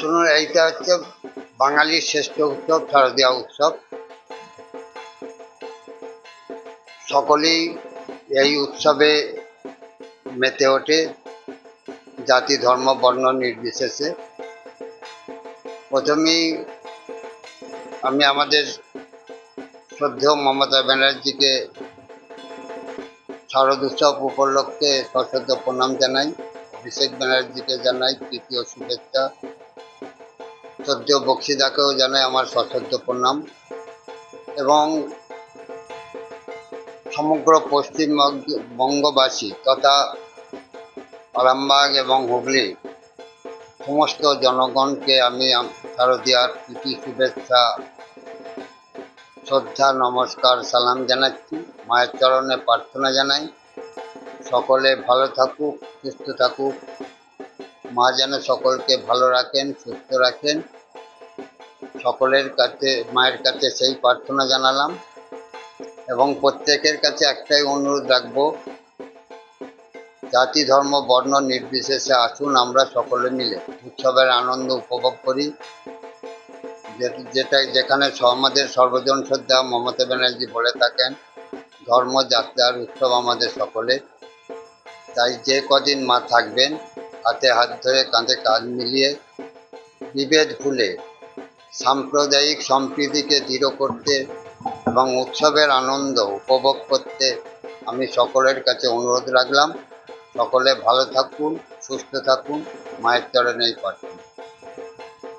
শুনুন, এইটা হচ্ছে বাঙালির শ্রেষ্ঠ উৎসব, শারদীয়া উৎসব। সকলেই এই উৎসবে মেতে ওঠে, জাতি, ধর্ম, বর্ণ নির্বিশেষে। প্রথমেই আমি আমাদের শ্রদ্ধেয় মমতা ব্যানার্জিকে শারদ উৎসব উপলক্ষে সশ্রদ্ধ প্রণাম জানাই, অভিষেক ব্যানার্জিকে জানাই তৃতীয় শুভেচ্ছা। শ্রদ্ধেয় বক্সিদাকেও জানাই আমার সশ্রদ্ধ প্রণাম এবং সমগ্র পশ্চিমবঙ্গ বঙ্গবাসী তথা আরামবাগ এবং হুগলি সমস্ত জনগণকে আম- শারদীয়ার প্রীতি, শুভেচ্ছা, শ্রদ্ধা, নমস্কার, সালাম জানাচ্ছি। মায়ের চরণে প্রার্থনা জানাই। সকলে ভালো থাকুক, সুস্থ থাকুক। মা যেন সকলকে ভালো রাখেন, সুস্থ রাখেন। সকলের কাছে, মায়ের কাছে সেই প্রার্থনা জানালাম এবং প্রত্যেকের কাছে একটাই অনুরোধ রাখব, জাতি, ধর্ম, বর্ণ নির্বিশেষে আসুন, আমরা সকলে মিলে উৎসবের আনন্দ উপভোগ করি। যেটা যেখানে আমাদের সর্বজন শ্রদ্ধা মমতা ব্যানার্জি বলে থাকেন, ধর্ম যাত্রার উৎসব আমাদের সকলে। তাই যে কদিন মা থাকবেন, হাতে হাত ধরে কাঁধে কাঁধ মিলিয়ে বিভেদ ভুলে সাম্প্রদায়িক সম্প্রীতিকে দৃঢ় করতে এবং উৎসবের আনন্দ উপভোগ করতে আমি সকলের কাছে অনুরোধ রাখলাম। সকলে ভালো থাকুন, সুস্থ থাকুন, মায়ের চরণেই প্রার্থনা